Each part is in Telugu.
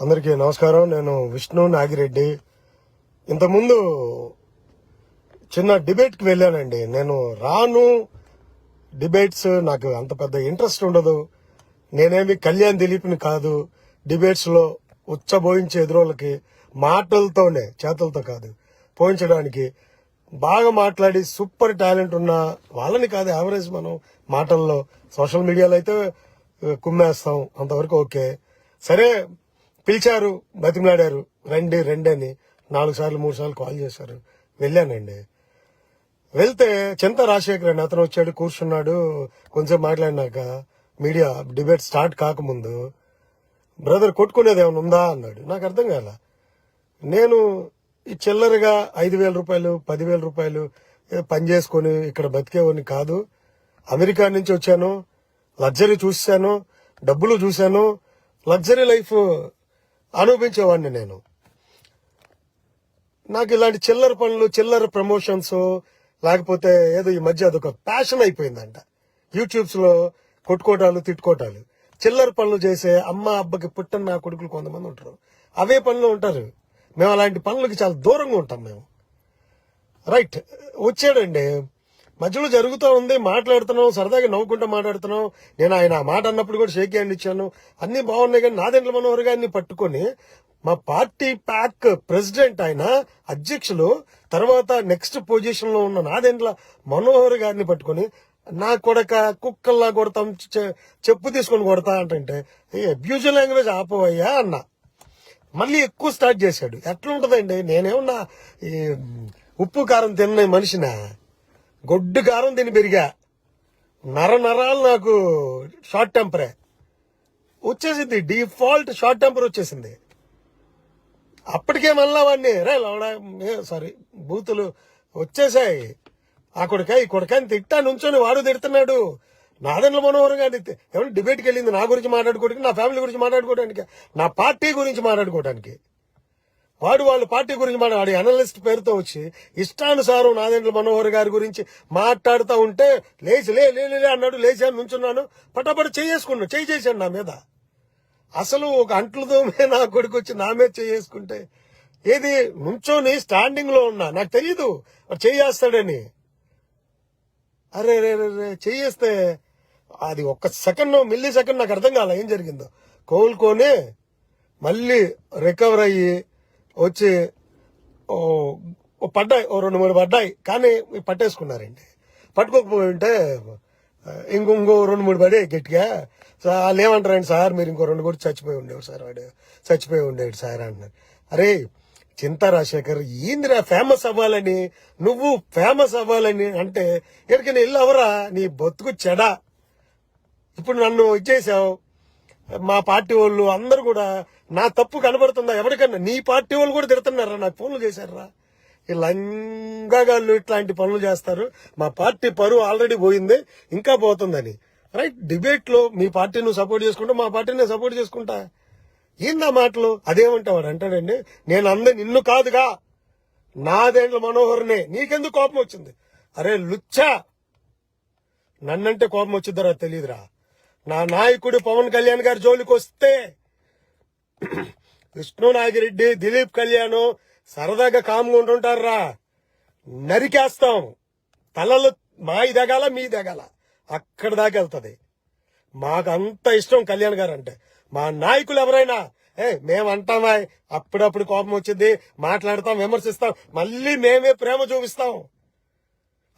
అందరికీ నమస్కారం. నేను విష్ణు నాగిరెడ్డి. ఇంతకుముందు చిన్న డిబేట్కి వెళ్ళానండి. నేను రాను డిబేట్స్ నాకు అంత పెద్ద ఇంట్రెస్ట్ ఉండదు. నేనేమి కళ్యాణ్ దిలీప్ని కాదు డిబేట్స్లో ఉచ్చబోయించే ఎదురోళ్ళకి మాటలతోనే చేతులతో కాదు పోయించడానికి బాగా మాట్లాడి సూపర్ టాలెంట్ ఉన్న వాళ్ళని కాదు యావరేజ్ మనం మాటల్లో. సోషల్ మీడియాలో అయితే కుమ్మేస్తాం. అంతవరకు ఓకే. సరే పిలిచారు బతిమలాడారు. రండి రండి అని నాలుగు సార్లు మూడు సార్లు కాల్ చేశారు. వెళ్ళానండి. వెళ్తే చింత రాజశేఖర్ అండి. అతను వచ్చాడు కూర్చున్నాడు. కొంచెం మాట్లాడినాక మీడియా డిబేట్ స్టార్ట్ కాకముందు బ్రదర్ కొట్టుకునేది ఏమైనా ఉందా? అన్నాడు. నాకు అర్థం కాల. నేను ఈ చిల్లరగా ఐదు వేల రూపాయలు పదివేల రూపాయలు పని చేసుకొని ఇక్కడ బతికేవాడిని కాదు. అమెరికా నుంచి వచ్చాను లగ్జరీ చూశాను డబ్బులు చూశాను. లగ్జరీ లైఫ్ అనుభవించేవాడిని నేను. నాకు ఇలాంటి చిల్లర పనులు చిల్లర ప్రమోషన్స్ లేకపోతే ఏదో ఈ మధ్య అదొక ప్యాషన్ అయిపోయిందంట. యూట్యూబ్స్లో కొట్టుకోటాలు తిట్టుకోటాలు. చిల్లర పనులు చేసే అమ్మ అబ్బకి పుట్టని నా కొడుకులు కొంతమంది ఉంటారు. అవే పనులు ఉంటారు. మేము అలాంటి పనులకి చాలా దూరంగా ఉంటాం మేము. రైట్ వచ్చాడండి. మధ్యలో జరుగుతూ ఉంది మాట్లాడుతున్నాం సరదాగా నవ్వుకుంటూ మాట్లాడుతున్నాం నేను ఆయన ఆ మాట అన్నప్పుడు కూడా షేక్ హ్యాండ్ ఇచ్చాను. అన్ని బాగున్నాయి కానీ నాదెండ్ల మనోహర్ గారిని పట్టుకొని మా పార్టీ ప్యాక్ ప్రెసిడెంట్ ఆయన అధ్యక్షులు తర్వాత నెక్స్ట్ పొజిషన్లో ఉన్న నాదెండ్ల మనోహర్ గారిని పట్టుకొని నా కొడక కుక్కల్లా కొడతాం చె- చెప్పు తీసుకొని కొడతా అంటే అబ్యూజ్ లాంగ్వేజ్ ఆపవయ్యా అన్న. మళ్ళీ ఎక్కువ స్టార్ట్ చేశాడు. ఎట్లుంటదండి? నేనేమన్నా ఈ ఉప్పు కారం తిన్న మనిషినా గొడ్డు కారం తిని పెరిగా. నర నరాలు నాకు షార్ట్ టెంపరే వచ్చేసింది డిఫాల్ట్ షార్ట్ టెంపర్ వచ్చేసింది. అప్పటికే మళ్ళా వాడిని రే లవడా సారీ బూతులు వచ్చేసాయి. ఆ కొడుక ఈ కొడుకని తిట్టా నుంచొని వాడు తిడుతున్నాడు. నాదన్ల మనోహరం గారిని తి- ఏమన్నా డిబేట్కి వెళ్ళింది నా గురించి మాట్లాడుకోవడానికి నా ఫ్యామిలీ గురించి మాట్లాడుకోవడానికి నా పార్టీ గురించి మాట్లాడుకోవడానికి. వాడు వాళ్ళ పార్టీ గురించి మాట్లాడి అనలిస్ట్ పేరుతో వచ్చి ఇష్టానుసారం నాదెండ్ల మనోహర్ గారి గురించి మాట్లాడుతూ ఉంటే లేచి లే లే అన్నాడు లేచాను నుంచున్నాను. పటాపట చేసుకున్నాడు చేయి చేశాడు నా మీద. అసలు ఒక అంట్లతో నా కొడుకు వచ్చి నా మీద చేసుకుంటే ఏది నుంచోని స్టాండింగ్లో ఉన్నా. నాకు తెలియదు చేయేస్తాడని. అరే రే రే చేయేస్తే అది ఒక్క సెకండ్ మిల్లీ సెకండ్ నాకు అర్థం కాలే ఏం జరిగిందో. కోలుకొని మళ్ళీ రికవర్ అయ్యి వచ్చి ఓ ఓ పడ్డాయి ఓ రెండు మూడు పడ్డాయి కానీ పట్టేసుకున్నారండి. పట్టుకోకపోయి ఉంటే ఇంకో ఇంకో రెండు మూడు పడే గట్టిగా సో వాళ్ళు ఏమంటారండి సార్? మీరు ఇంకో రెండు కూడా చచ్చిపోయి ఉండేవి సార్ వాడు. చచ్చిపోయి ఉండేవాడు సార్ అంటున్నారు. అరే చింతా రాజశేఖర్ ఏందిరా ఫేమస్ అవ్వాలని? నువ్వు ఫేమస్ అవ్వాలని? అంటే ఎక్కడికైనా వెళ్ళి అవరా నీ బతుకు చెడా. ఇప్పుడు నన్ను ఇచ్చేసావు మా పార్టీ వాళ్ళు అందరు కూడా నా తప్పు కనబడుతుందా? ఎవరికన్నా? నీ పార్టీ వాళ్ళు కూడా తిడుతున్నారా? నాకు ఫోన్లు చేశారా? ఈ లంగాగాళ్ళు ఇట్లాంటి పనులు చేస్తారు. మా పార్టీ పరువు ఆల్రెడీ పోయింది ఇంకా పోతుందని. రైట్? డిబేట్లో మీ పార్టీ నువ్వు సపోర్ట్ చేసుకుంటా మా పార్టీని సపోర్ట్ చేసుకుంటా. ఏందా మాటలు? అదేమంటావాడు అంటాడండి నేను అంద నిన్ను కాదుగా. నాదేంట్ల మనోహర్నే. నీకెందుకు కోపం వచ్చింది? అరే లుచ్చా! నన్నంటే కోపం వచ్చిద్దరా తెలియదురా. నా నాయకుడు పవన్ కళ్యాణ్ గారి జోలికి వస్తే విష్ణు నాగిరెడ్డి దిలీప్ కళ్యాణ్ సరదాగా కామ్గా ఉంటుంటారా నరికేస్తాం. తలలు మా దగాల మీ దగాల అక్కడ దాకా వెళ్తుంది. మాకు అంత ఇష్టం కళ్యాణ్ గారు అంటే మా నాయకులు ఎవరైనా ఏ మేము అంటామా అప్పుడప్పుడు కోపం వచ్చింది మాట్లాడతాం విమర్శిస్తాం మళ్ళీ మేమే ప్రేమ చూపిస్తాం.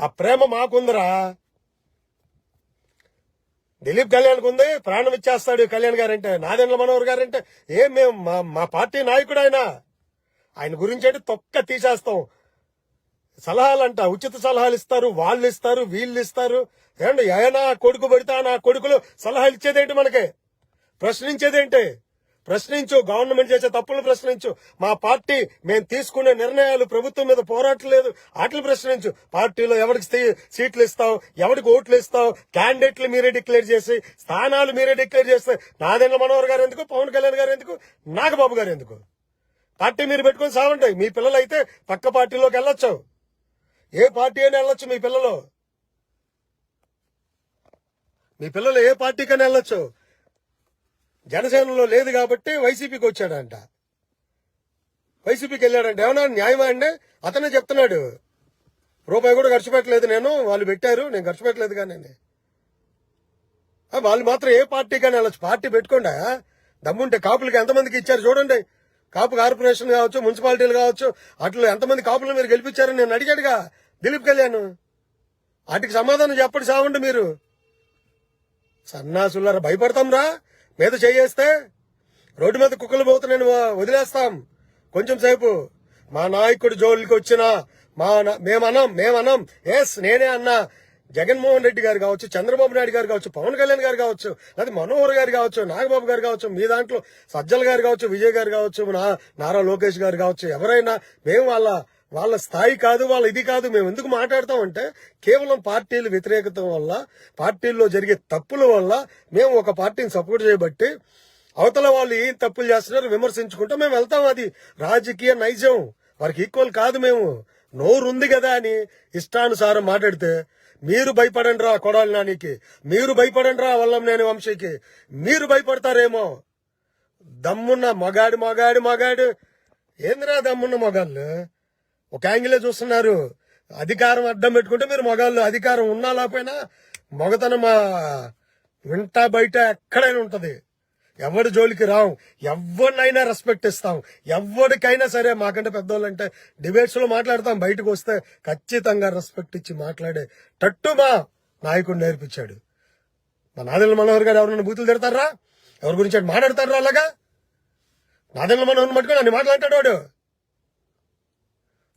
ఆ ప్రేమ మాకుందరా. దిలీప్ కళ్యాణ్ ఉంది ప్రాణం ఇచ్చేస్తాడు కళ్యాణ్ గారంటే నాదెండ్ల మనోహర్ గారంటే ఏం మేము మా మా పార్టీ నాయకుడు ఆయన ఆయన గురించి అంటే తొక్క తీసేస్తాం. సలహాలు అంట ఉచిత సలహాలు ఇస్తారు వాళ్ళు ఇస్తారు వీళ్ళు ఇస్తారు. ఏమండి ఏనా కొడుకు పెడితే నా కొడుకులు సలహాలు ఇచ్చేదేంటి మనకి? ప్రశ్నించేదేంటి? ప్రశ్నించు గవర్నమెంట్ చేసే తప్పులు ప్రశ్నించు. మా పార్టీ మేము తీసుకునే నిర్ణయాలు ప్రభుత్వం మీద పోరాటలేదు వాటిని ప్రశ్నించు. పార్టీలో ఎవరికి సీట్లు ఇస్తావు? ఎవరికి ఓట్లు ఇస్తావు? క్యాండిడేట్లు మీరే డిక్లేర్ చేసి స్థానాలు మీరే డిక్లేర్ చేస్తే నాదెండ్ల మనోహర్ గారు ఎందుకు? పవన్ కళ్యాణ్ గారు ఎందుకు? నాగబాబు గారు ఎందుకు? పార్టీ మీరు పెట్టుకొని సావంటాయి మీ పిల్లలు అయితే పక్క పార్టీలోకి వెళ్ళొచ్చు. ఏ పార్టీ అయినా వెళ్ళొచ్చు మీ పిల్లలు. మీ పిల్లలు ఏ పార్టీకైనా వెళ్ళొచ్చు. జనసేనలో లేదు కాబట్టి వైసీపీకి వచ్చాడంట. వైసీపీకి వెళ్ళాడంట. ఏమన్నా న్యాయమా అండి? అతనే చెప్తున్నాడు. రూపాయి కూడా ఖర్చు పెట్టలేదు నేను వాళ్ళు పెట్టారు నేను ఖర్చు పెట్టలేదు కానీ వాళ్ళు మాత్రం ఏ పార్టీ కానీ అలా పార్టీ పెట్టుకుండా. దమ్ముంటే కాపులకి ఎంతమందికి ఇచ్చారు చూడండి. కాపు కార్పొరేషన్ కావచ్చు మున్సిపాలిటీలు కావచ్చు అట్లా ఎంతమంది కాపులు మీరు గెలిపించారని నేను అడిగాడుగా దిలీప్ కళ్యాణ్. వాటికి సమాధానం చెప్పండి సావండి మీరు. సన్నాసులారా భయపడతాం రా మీద చేయేస్తే రోడ్డు మీద కుక్కలు పోతున్నాను వదిలేస్తాం. కొంచెం సేపు. మా నాయకుడు జోలికి వచ్చిన మా నా- మేమనం మేమనం. ఎస్ నేనే అన్నా. జగన్మోహన్ రెడ్డి గారు కావచ్చు చంద్రబాబు నాయుడు గారు కావచ్చు పవన్ కళ్యాణ్ గారు కావచ్చు అది మనోహర్ గారు కావచ్చు నాగబాబు గారు కావచ్చు మీ దాంట్లో సజ్జల గారు కావచ్చు విజయ్ గారు కావచ్చు నారా లోకేష్ గారు కావచ్చు ఎవరైనా మేము వాళ్ళ వాళ్ళ స్థాయి కాదు వాళ్ళ ఇది కాదు. మేము ఎందుకు మాట్లాడతామంటే కేవలం పార్టీల వ్యతిరేకత వల్ల పార్టీల్లో జరిగే తప్పుల వల్ల మేము ఒక పార్టీని సపోర్ట్ చేయబట్టి అవతల వాళ్ళు ఏం తప్పులు చేస్తున్నారు విమర్శించుకుంటూ మేము వెళ్తాం అది. రాజకీయ నైజం. వారికి ఈక్వల్ కాదు మేము. నోరు ఉంది కదా అని ఇష్టానుసారం మాట్లాడితే మీరు భయపడండి రా కొడాలి నానికి. మీరు భయపడండి రా వల్లంనేని వంశీకి. మీరు భయపడతారేమో. దమ్మున్న మగాడి మగాడి మగాడు. ఏందిరా దమ్మున్న మగాళ్ళు? ఒక యాంగిలే చూస్తున్నారు. అధికారం అడ్డం పెట్టుకుంటే మీరు మగాళ్ళు అధికారం ఉన్నా లేకపోయినా మగతనం మా వింటా బయట ఎక్కడైనా ఉంటది. ఎవరి జోలికి రావు ఎవరినైనా రెస్పెక్ట్ ఇస్తాం. ఎవరికైనా సరే మాకంటే పెద్దోళ్ళు అంటే డిబేట్స్లో మాట్లాడతాం. బయటకు వస్తే ఖచ్చితంగా రెస్పెక్ట్ ఇచ్చి మాట్లాడే టట్టు మా నాయకుడు నేర్పించాడు. మా నాదెల్ల మనోహర్ గారు ఎవరైనా బూతులు తిడతారా? ఎవరి గురించి మాట్లాడతారా అలాగా? నాదెల్ల మనోహర్ మట్టుకుని అన్ని మాట్లాడతాడు వాడు.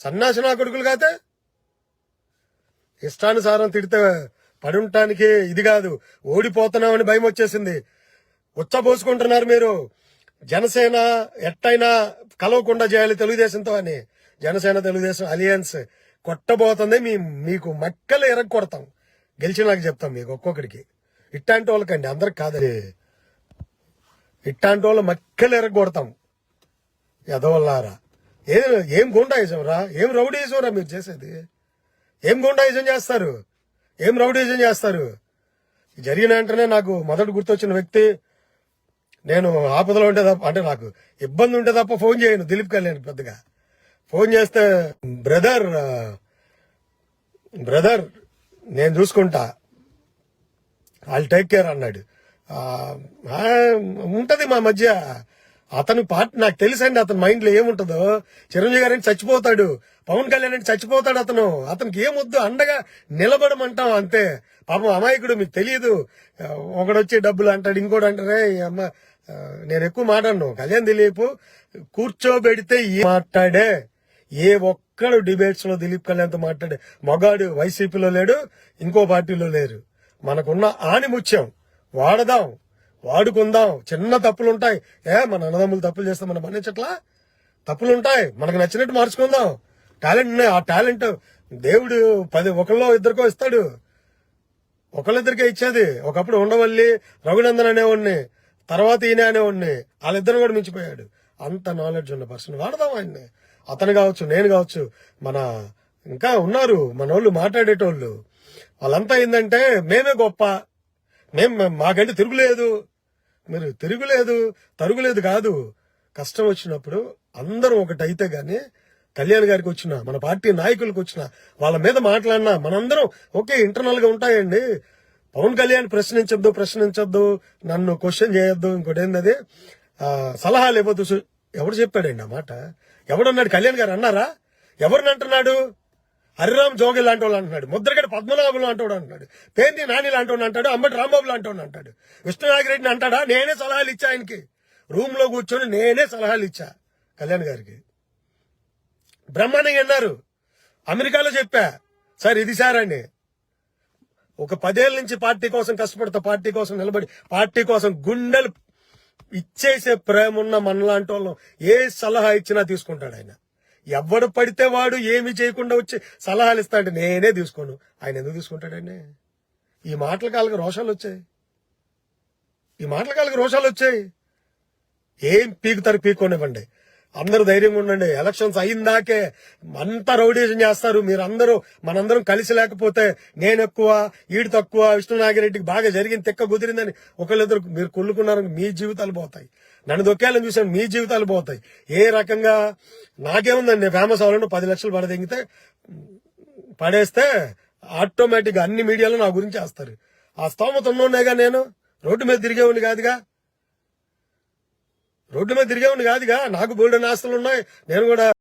సన్నాసి నా కొడుకులు కాతే? ఇష్టానుసారం తిడితే పడుంటానికి ఇది కాదు. ఓడిపోతున్నామని భయం వచ్చేసింది. ఉచ్చబోసుకుంటున్నారు మీరు. జనసేన ఎట్టయినా కలవకుండా చేయాలి తెలుగుదేశంతో అని. జనసేన తెలుగుదేశం అలియన్స్ కొట్టబోతుంది. మీ మీకు మక్కలు ఎరగ కొడతాం గెలిచినాక చెప్తాం మీకు ఒక్కొక్కడికి. ఇట్టాంటి వాళ్ళకండి అందరికి కాదని ఇట్టాంటి వాళ్ళు మక్కలు ఎరగ కొడతాం ఎదవల్లారా ఏం ఏం గుండాయిజం రా? ఏం రౌడీజం రా మీరు చేసేది? ఏం గుండాయిజం చేస్తారు? ఏం రౌడీజం చేస్తారు? జరిగిన వెంటనే నాకు మొదట గుర్తొచ్చిన వ్యక్తి నేను ఆపదలో ఉంటే తప్ప అంటే నాకు ఇబ్బంది ఉంటే తప్ప ఫోన్ చేయను దిలీప్ కళ్యాణ్ పెద్దగా. ఫోన్ చేస్తే బ్రదర్ బ్రదర్ నేను చూసుకుంటా. వాళ్ళు టేక్ కేర్ అన్నాడు. ఉంటుంది ఉంటది మా మధ్య అతని పార్ట్ నాకు తెలుసండి అతని మైండ్లో ఏముంటుందో. చిరంజీవి గారు అంటే చచ్చిపోతాడు పవన్ కళ్యాణ్ అంటే చచ్చిపోతాడు అతను. అతనికి ఏమొద్దు అండగా నిలబడమంటాం అంతే. పాపం అమాయకుడు మీకు తెలియదు ఒకడొచ్చి డబ్బులు అంటాడు ఇంకోటి అంటారే అమ్మ నేను ఎక్కువ మాట్లాడను కళ్యాణ్ దిలీప్ కూర్చోబెడితే ఏ మాట్లాడే? ఏ ఒక్కడు డిబేట్స్లో దిలీప్ కళ్యాణ్తో మాట్లాడే? మగాడు వైసీపీలో లేడు ఇంకో పార్టీలో లేరు. మనకున్న ఆణిముత్యం వాడదాం. వాడుకుందాం. చిన్న తప్పులు ఉంటాయి ఏ మన అన్నదమ్ములు తప్పులు చేస్తే మనం మన్నించట్లా? తప్పులు ఉంటాయి మనకు నచ్చినట్టు మార్చుకుందాం. టాలెంట్ ఉన్నాయి. ఆ టాలెంట్ దేవుడు పది ఒకళ్ళో ఇద్దరికో ఇస్తాడు. ఒకళ్ళిద్దరికే ఇచ్చేది. ఒకప్పుడు ఉండవల్లి రఘునందన్ అనేవాడిని తర్వాత ఈయన అనేవాడిని. వాళ్ళిద్దరు కూడా మించిపోయాడు. అంత నాలెడ్జ్ ఉన్న పర్సన్ వాడదాం ఆయన్ని. అతను కావచ్చు నేను కావచ్చు. మన ఇంకా ఉన్నారు. మన వాళ్ళు మాట్లాడేటోళ్ళు. వాళ్ళంతా ఏంటంటే మేమే గొప్ప. మేం మాకంటే తిరుగులేదు. మీరు తిరుగులేదు తరుగులేదు కాదు. కష్టం వచ్చినప్పుడు అందరూ ఒకటైతే గాని కళ్యాణ్ గారికి వచ్చిన మన పార్టీ నాయకులకు వచ్చిన వాళ్ళ మీద మాట్లాడినా మనందరం ఓకే ఇంటర్నల్గా ఉంటాయండి. పవన్ కళ్యాణ్ ప్రశ్నించొద్దు ప్రశ్నించొద్దు నన్ను క్వశ్చన్ చేయొద్దు ఇంకోటి ఏంటది సలహాలు ఇవ్వద్దు సు- ఎవడు చెప్పాడండి ఆ మాట? ఎవడన్నాడు? కళ్యాణ్ గారు అన్నారా? ఎవరిని అంటున్నాడు? హరిరామ్ జోగి లాంటి వాళ్ళు అంటున్నాడు. ముద్రగడ పద్మనాభం లాంటి అంటున్నాడు. పేర్ని నాని లాంటి అంటాడు. అంబటి రాంబాబు లాంటి అంటాడు. విష్ణునాగిరెడ్డిని అంటాడా? నేనే సలహాలు ఇచ్చా ఆయనకి. రూమ్లో కూర్చొని నేనే సలహాలు ఇచ్చా కళ్యాణ్ గారికి. బ్రహ్మాండంగా అన్నారు. అమెరికాలో చెప్పా. సార్ ఇది సార్ అండి. ఒక పదేళ్ళ నుంచి పార్టీ కోసం కష్టపడతా పార్టీ కోసం నిలబడి పార్టీ కోసం గుండెలు ఇచ్చేసే ప్రేమ ఉన్న మనలాంటి వాళ్ళం ఏ సలహా ఇచ్చినా తీసుకుంటాడు ఆయన. ఎవడు పడితే వాడు ఏమి చేయకుండా వచ్చి సలహాలు ఇస్తాడు నేనే తీసుకోను. ఆయన ఎందుకు తీసుకుంటాడండి? ఈ మాటల కాళ్ళకి రోషాలు వచ్చాయి. ఈ మాటల కాళ్ళకి రోషాలు వచ్చాయి. ఏం పీకుతారు పీక్కోనివ్వండి. అందరూ ధైర్యంగా ఉండండి. ఎలక్షన్స్ అయిందాకే అంతా రౌడీజం చేస్తారు. మీరు అందరూ మనందరం కలిసి లేకపోతే నేను ఎక్కువ ఈడు తక్కువ విష్ణునాగిరెడ్డికి బాగా జరిగింది తెక్క కుదిరిందని ఒకళ్ళిద్దరు మీరు కొల్లుకున్నారని మీ జీవితాలు పోతాయి. నన్ను దొక్కేయాలని చూసాను మీ జీవితాలు పోతాయి. ఏ రకంగా నాకేముందండి ఫేమస్ అవ్వాలంటే పది లక్షలు పడదెంగితే పడేస్తే ఆటోమేటిక్గా అన్ని మీడియాలో నా గురించి వేస్తారు ఆ స్తోమత ఉన్నోనేగా నేను రోడ్డు మీద తిరిగేవాడిని కాదుగా. రోడ్డు మీద తిరిగేవాడిని కాదుగా. నాకు బోల్డెన్ ఆస్తులు ఉన్నాయి. నేను కూడా